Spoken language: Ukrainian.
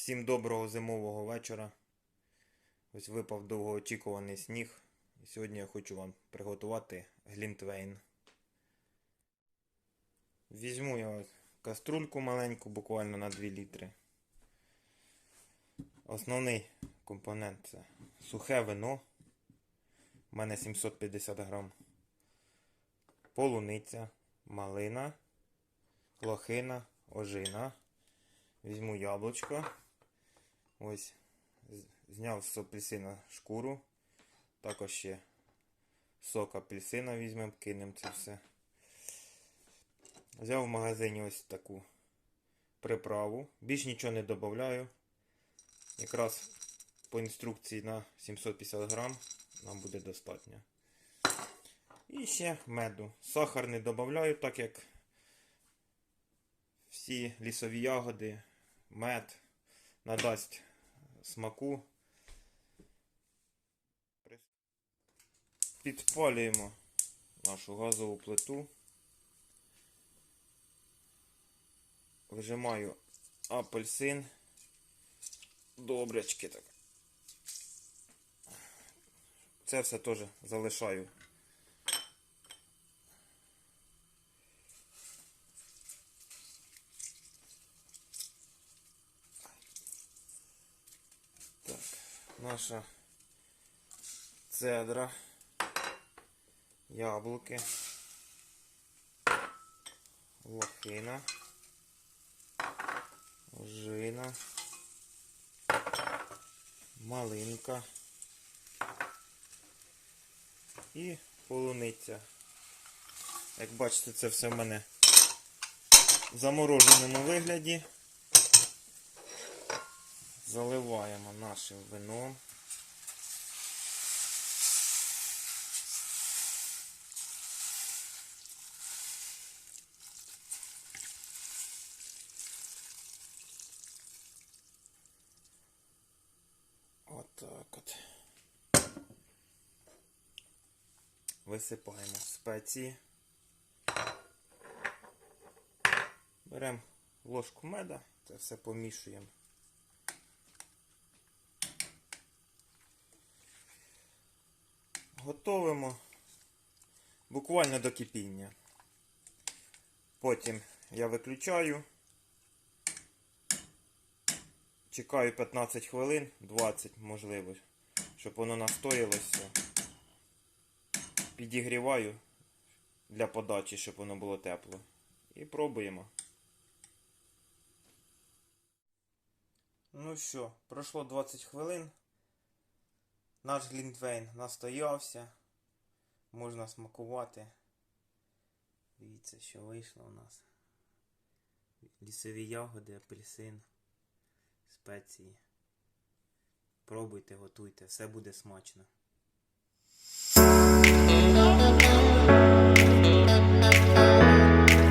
Всім доброго зимового вечора. Ось випав довгоочікуваний сніг. І сьогодні я хочу вам приготувати глінтвейн. Візьму я каструльку маленьку, буквально на 2 літри. Основний компонент це сухе вино. У мене 750 грам. Полуниця, малина, лохина, ожина. Візьму яблучко. Ось. Зняв з апельсина шкуру. Також ще сок апельсина візьмемо, кинемо це все. Взяв в магазині ось таку приправу. Більш нічого не додаю. Якраз по інструкції на 750 грам нам буде достатньо. І ще меду. Сахар не додаю, так як всі лісові ягоди, мед надасть смаку. Підпалюємо нашу газову плиту. Вижимаю апельсин. Добрячки так. Це все теж залишаю. Наша цедра, яблуки, лохина, ожина, малинка і полуниця. Як бачите, це все в мене в замороженому вигляді. Заливаємо нашим вином. Отак от. Висипаємо спеції. Беремо ложку меда, це все помішуємо. Готовимо буквально до кипіння. Потім я виключаю. Чекаю 15 хвилин, 20 можливо, щоб воно настоялося. Підігріваю для подачі, щоб воно було тепло. І пробуємо. Ну що, пройшло 20 хвилин. Наш глінтвейн настоявся. Можна смакувати. Дивіться, що вийшло у нас. Лісові ягоди, апельсин, спеції. Пробуйте, готуйте, все буде смачно.